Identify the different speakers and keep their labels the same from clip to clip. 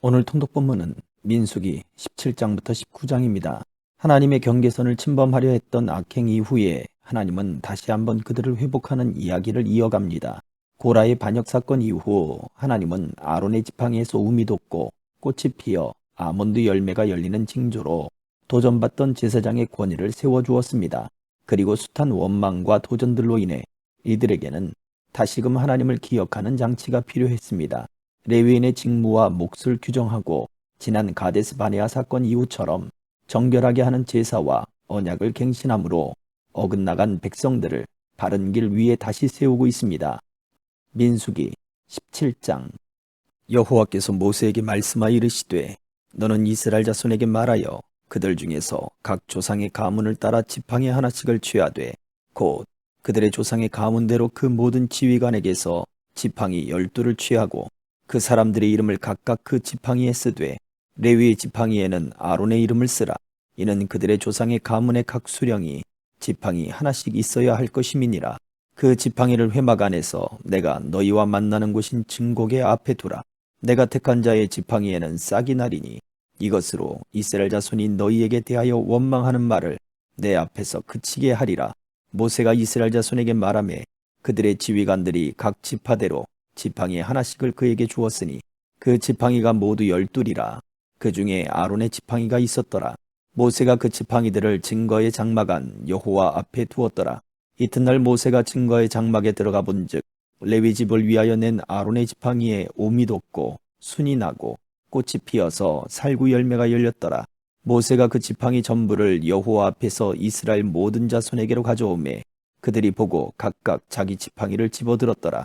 Speaker 1: 오늘 통독 본문은 민수기 17장부터 19장입니다. 하나님의 경계선을 침범하려 했던 악행 이후에 하나님은 다시 한번 그들을 회복하는 이야기를 이어갑니다. 고라의 반역 사건 이후 하나님은 아론의 지팡이에서 우미 돋고 꽃이 피어 아몬드 열매가 열리는 징조로 도전받던 제사장의 권위를 세워주었습니다. 그리고 숱한 원망과 도전들로 인해 이들에게는 다시금 하나님을 기억하는 장치가 필요했습니다. 레위인의 직무와 몫을 규정하고 지난 가데스 바네아 사건 이후처럼 정결하게 하는 제사와 언약을 갱신함으로 어긋나간 백성들을 바른 길 위에 다시 세우고 있습니다. 민수기 17장 여호와께서 모세에게 말씀하여 이르시되 너는 이스라엘 자손에게 말하여 그들 중에서 각 조상의 가문을 따라 지팡이 하나씩을 취하되 곧 그들의 조상의 가문대로 그 모든 지휘관에게서 지팡이 열두를 취하고 그 사람들의 이름을 각각 그 지팡이에 쓰되 레위의 지팡이에는 아론의 이름을 쓰라. 이는 그들의 조상의 가문의 각 수령이 지팡이 하나씩 있어야 할 것임이니라. 그 지팡이를 회막 안에서 내가 너희와 만나는 곳인 증곡의 앞에 두라. 내가 택한 자의 지팡이에는 싹이 나리니 이것으로 이스라엘 자손이 너희에게 대하여 원망하는 말을 내 앞에서 그치게 하리라. 모세가 이스라엘 자손에게 말하매 그들의 지휘관들이 각 지파대로 지팡이 하나씩을 그에게 주었으니 그 지팡이가 모두 열둘이라. 그 중에 아론의 지팡이가 있었더라. 모세가 그 지팡이들을 증거의 장막 안 여호와 앞에 두었더라. 이튿날 모세가 증거의 장막에 들어가 본즉 레위 집을 위하여 낸 아론의 지팡이에 옴이 돋고 순이 나고 꽃이 피어서 살구 열매가 열렸더라. 모세가 그 지팡이 전부를 여호와 앞에서 이스라엘 모든 자손에게로 가져오매 그들이 보고 각각 자기 지팡이를 집어들었더라.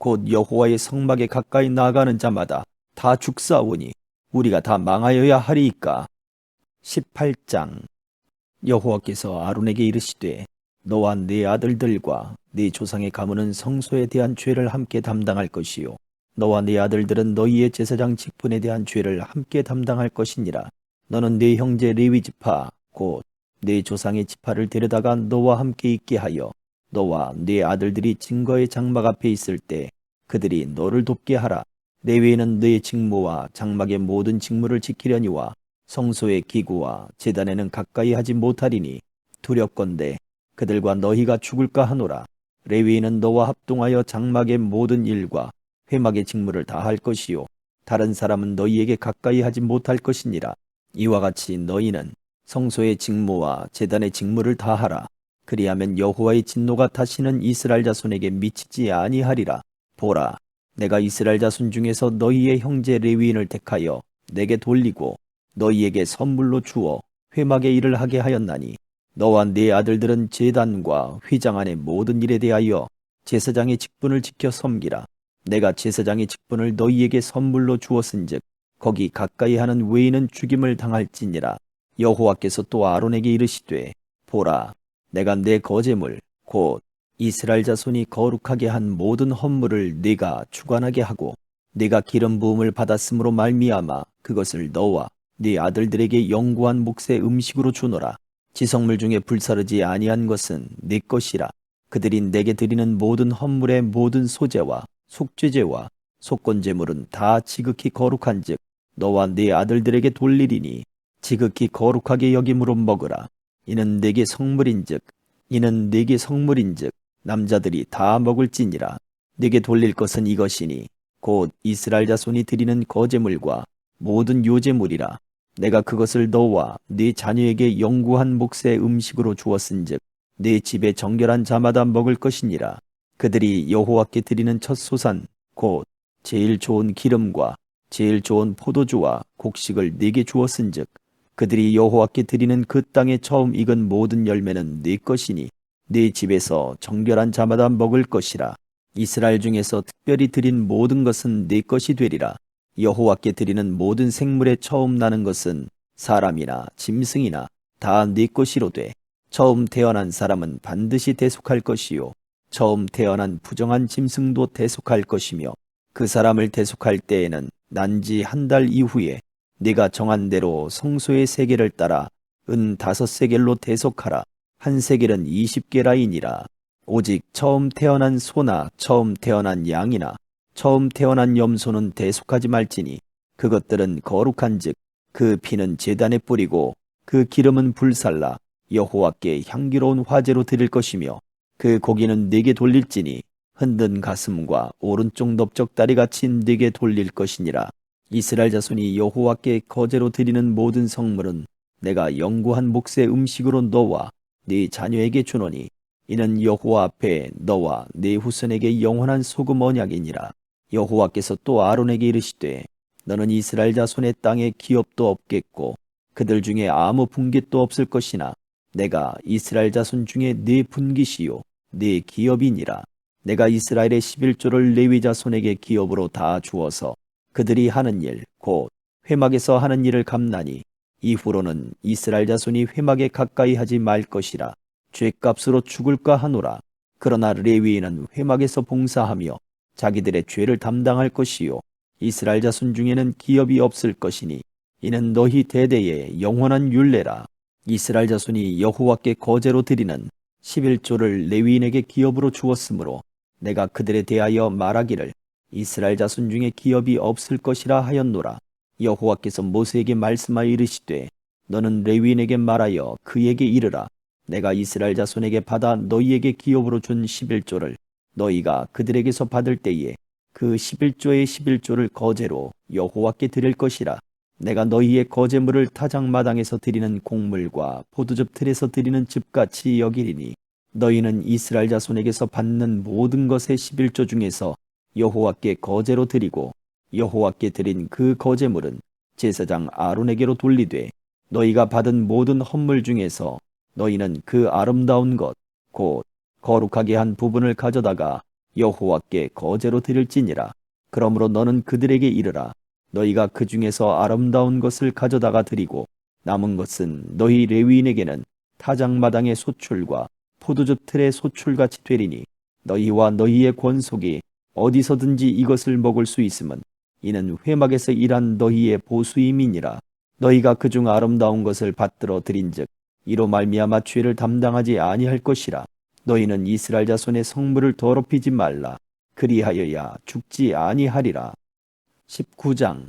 Speaker 1: 곧 여호와의 성막에 가까이 나아가는 자마다 다 죽사오니 우리가 다 망하여야 하리이까. 18장. 여호와께서 아론에게 이르시되 너와 네 아들들과 네 조상의 가문은 성소에 대한 죄를 함께 담당할 것이요. 너와 네 아들들은 너희의 제사장 직분에 대한 죄를 함께 담당할 것이니라. 너는 네 형제 레위 지파 곧 네 조상의 지파를 데려다가 너와 함께 있게 하여 너와 네 아들들이 증거의 장막 앞에 있을 때 그들이 너를 돕게 하라 레위인은 너의 직무와 장막의 모든 직무를 지키려니와 성소의 기구와 재단에는 가까이 하지 못하리니 두렵건대 그들과 너희가 죽을까 하노라. 레위인은 너와 합동하여 장막의 모든 일과 회막의 직무를 다 할 것이요. 다른 사람은 너희에게 가까이 하지 못할 것이니라. 이와 같이 너희는 성소의 직무와 재단의 직무를 다 하라. 그리하면 여호와의 진노가 다시는 이스라엘 자손에게 미치지 아니하리라. 보라, 내가 이스라엘 자손 중에서 너희의 형제 레위인을 택하여 내게 돌리고 너희에게 선물로 주어 회막의 일을 하게 하였나니 너와 네 아들들은 제단과 휘장 안의 모든 일에 대하여 제사장의 직분을 지켜 섬기라. 내가 제사장의 직분을 너희에게 선물로 주었은즉 거기 가까이 하는 외인은 죽임을 당할지니라. 여호와께서 또 아론에게 이르시되 보라 내가 내 거제물 곧 이스라엘 자손이 거룩하게 한 모든 헌물을 네가 주관하게 하고 네가 기름 부음을 받았으므로 말미암아 그것을 너와 네 아들들에게 영구한 몫의 음식으로 주노라. 지성물 중에 불사르지 아니한 것은 네 것이라. 그들이 내게 드리는 모든 헌물의 모든 소재와 속죄제와 속건제물은 다 지극히 거룩한즉 너와 네 아들들에게 돌리리니 지극히 거룩하게 여김으로 먹으라. 이는 내게 성물인즉 이는 내게 성물인즉 남자들이 다 먹을지니라. 네게 돌릴 것은 이것이니 곧 이스라엘 자손이 드리는 거제물과 모든 요제물이라. 내가 그것을 너와 네 자녀에게 영구한 몫의 음식으로 주었은즉 네 집에 정결한 자마다 먹을 것이니라. 그들이 여호와께 드리는 첫 소산 곧 제일 좋은 기름과 제일 좋은 포도주와 곡식을 네게 주었은즉 그들이 여호와께 드리는 그 땅에 처음 익은 모든 열매는 네 것이니 네 집에서 정결한 자마다 먹을 것이라. 이스라엘 중에서 특별히 드린 모든 것은 네 것이 되리라. 여호와께 드리는 모든 생물에 처음 나는 것은 사람이나 짐승이나 다 네 것이로 되 처음 태어난 사람은 반드시 대속할 것이요 처음 태어난 부정한 짐승도 대속할 것이며 그 사람을 대속할 때에는 난지 한 달 이후에 네가 정한 대로 성소의 세계를 따라 은 다섯 세겔로 대속하라. 한 세겔은 이십 개라이니라. 오직 처음 태어난 소나 처음 태어난 양이나 처음 태어난 염소는 대속하지 말지니 그것들은 거룩한즉 그 피는 제단에 뿌리고 그 기름은 불살라. 여호와께 향기로운 화제로 드릴 것이며 그 고기는 네게 돌릴지니 흔든 가슴과 오른쪽 넓적다리 같이 네게 돌릴 것이니라 이스라엘 자손이 여호와께 거제로 드리는 모든 성물은 내가 영구한 몫의 음식으로 너와 네 자녀에게 주노니 이는 여호와 앞에 너와 네 후손에게 영원한 소금 언약이니라. 여호와께서 또 아론에게 이르시되 너는 이스라엘 자손의 땅에 기업도 없겠고 그들 중에 아무 분깃도 없을 것이나 내가 이스라엘 자손 중에 네 분깃이요 네 기업이니라. 내가 이스라엘의 11조를 레위 자손에게 기업으로 다 주어서 그들이 하는 일 곧 회막에서 하는 일을 감나니 이후로는 이스라엘 자손이 회막에 가까이 하지 말 것이라 죄값으로 죽을까 하노라. 그러나 레위인은 회막에서 봉사하며 자기들의 죄를 담당할 것이요 이스라엘 자손 중에는 기업이 없을 것이니 이는 너희 대대의 영원한 율례라. 이스라엘 자손이 여호와께 거제로 드리는 11조를 레위인에게 기업으로 주었으므로 내가 그들에 대하여 말하기를 이스라엘 자손 중에 기업이 없을 것이라 하였노라. 여호와께서 모세에게 말씀하여 이르시되 너는 레위인에게 말하여 그에게 이르라. 내가 이스라엘 자손에게 받아 너희에게 기업으로 준 11조를 너희가 그들에게서 받을 때에 그 11조의 11조를 거제로 여호와께 드릴 것이라. 내가 너희의 거제물을 타작마당에서 드리는 곡물과 포도즙 틀에서 드리는 즙같이 여기리니 너희는 이스라엘 자손에게서 받는 모든 것의 11조 중에서 여호와께 거제로 드리고 여호와께 드린 그 거제물은 제사장 아론에게로 돌리되 너희가 받은 모든 헌물 중에서 너희는 그 아름다운 것 곧 거룩하게 한 부분을 가져다가 여호와께 거제로 드릴지니라. 그러므로 너는 그들에게 이르라. 너희가 그 중에서 아름다운 것을 가져다가 드리고 남은 것은 너희 레위인에게는 타작마당의 소출과 포도즙 틀의 소출같이 되리니 너희와 너희의 권속이 어디서든지 이것을 먹을 수 있음은 이는 회막에서 일한 너희의 보수임이니라. 너희가 그중 아름다운 것을 받들어 드린즉 이로 말미암아 죄를 담당하지 아니할 것이라. 너희는 이스라엘 자손의 성물을 더럽히지 말라. 그리하여야 죽지 아니하리라. 19장.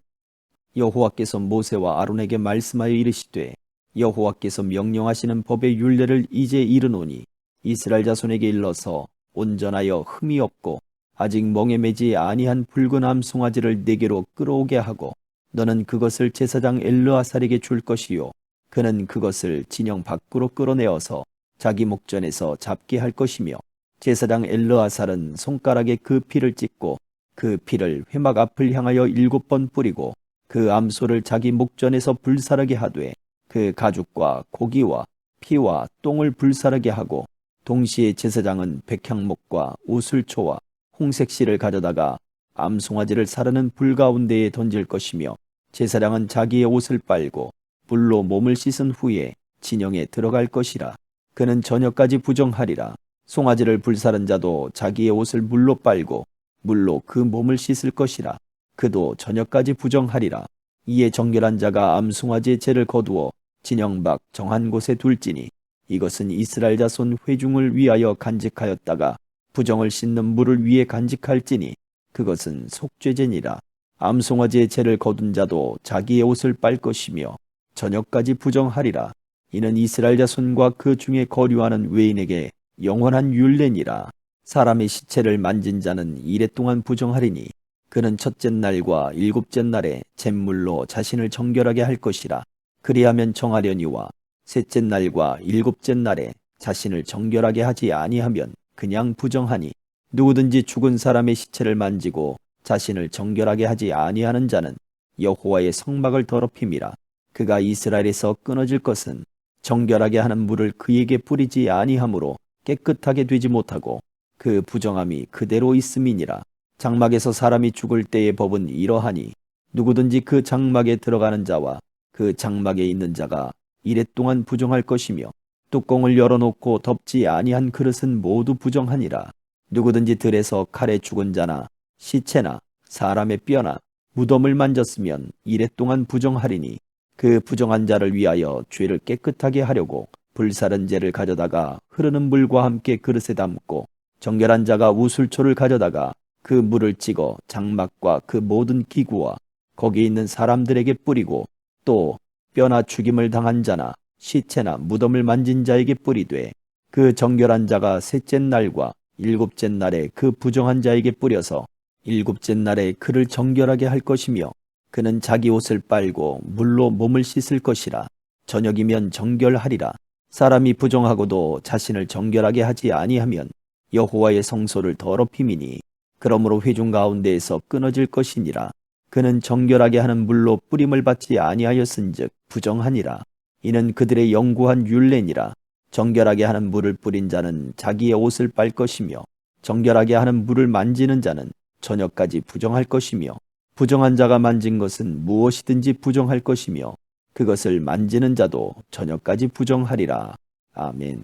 Speaker 1: 여호와께서 모세와 아론에게 말씀하여 이르시되 여호와께서 명령하시는 법의 율례를 이제 이르노니 이스라엘 자손에게 일러서 온전하여 흠이 없고 아직 멍에 매지 아니한 붉은 암송아지를 네게로 끌어오게 하고 너는 그것을 제사장 엘르아살에게 줄 것이요. 그는 그것을 진영 밖으로 끌어내어서 자기 목전에서 잡게 할 것이며 제사장 엘르아살은 손가락에 그 피를 찍고 그 피를 회막 앞을 향하여 일곱 번 뿌리고 그 암소를 자기 목전에서 불사르게 하되 그 가죽과 고기와 피와 똥을 불사르게 하고 동시에 제사장은 백향목과 우슬초와 홍색실을 가져다가 암송아지를 사르는 불 가운데에 던질 것이며 제사장은 자기의 옷을 빨고 불로 몸을 씻은 후에 진영에 들어갈 것이라. 그는 저녁까지 부정하리라. 송아지를 불사른 자도 자기의 옷을 물로 빨고 물로 그 몸을 씻을 것이라. 그도 저녁까지 부정하리라. 이에 정결한 자가 암송아지의 죄를 거두어 진영 밖 정한 곳에 둘지니 이것은 이스라엘 자손 회중을 위하여 간직하였다가 부정을 씻는 물을 위해 간직할지니 그것은 속죄제니라. 암송아지의 죄를 거둔 자도 자기의 옷을 빨 것이며 저녁까지 부정하리라. 이는 이스라엘 자손과 그 중에 거류하는 외인에게 영원한 율례니라. 사람의 시체를 만진 자는 이래 동안 부정하리니 그는 첫째 날과 일곱째 날에 잿물로 자신을 정결하게 할 것이라. 그리하면 정하려니와 셋째 날과 일곱째 날에 자신을 정결하게 하지 아니하면 그냥 부정하니 누구든지 죽은 사람의 시체를 만지고 자신을 정결하게 하지 아니하는 자는 여호와의 성막을 더럽힘이라. 그가 이스라엘에서 끊어질 것은 정결하게 하는 물을 그에게 뿌리지 아니하므로 깨끗하게 되지 못하고 그 부정함이 그대로 있음이니라. 장막에서 사람이 죽을 때의 법은 이러하니 누구든지 그 장막에 들어가는 자와 그 장막에 있는 자가 이래 동안 부정할 것이며 뚜껑을 열어놓고 덮지 아니한 그릇은 모두 부정하니라. 누구든지 들에서 칼에 죽은 자나 시체나 사람의 뼈나 무덤을 만졌으면 이래 동안 부정하리니 그 부정한 자를 위하여 죄를 깨끗하게 하려고 불사른 재를 가져다가 흐르는 물과 함께 그릇에 담고 정결한 자가 우술초를 가져다가 그 물을 찍어 장막과 그 모든 기구와 거기 있는 사람들에게 뿌리고 또 뼈나 죽임을 당한 자나 시체나 무덤을 만진 자에게 뿌리되 그 정결한 자가 셋째 날과 일곱째 날에 그 부정한 자에게 뿌려서 일곱째 날에 그를 정결하게 할 것이며 그는 자기 옷을 빨고 물로 몸을 씻을 것이라. 저녁이면 정결하리라. 사람이 부정하고도 자신을 정결하게 하지 아니하면 여호와의 성소를 더럽힘이니 그러므로 회중 가운데에서 끊어질 것이니라. 그는 정결하게 하는 물로 뿌림을 받지 아니하였은즉 부정하니라 이는 그들의 영구한 율례니라 정결하게 하는 물을 뿌린 자는 자기의 옷을 빨 것이며 정결하게 하는 물을 만지는 자는 저녁까지 부정할 것이며 부정한 자가 만진 것은 무엇이든지 부정할 것이며 그것을 만지는 자도 저녁까지 부정하리라. 아멘.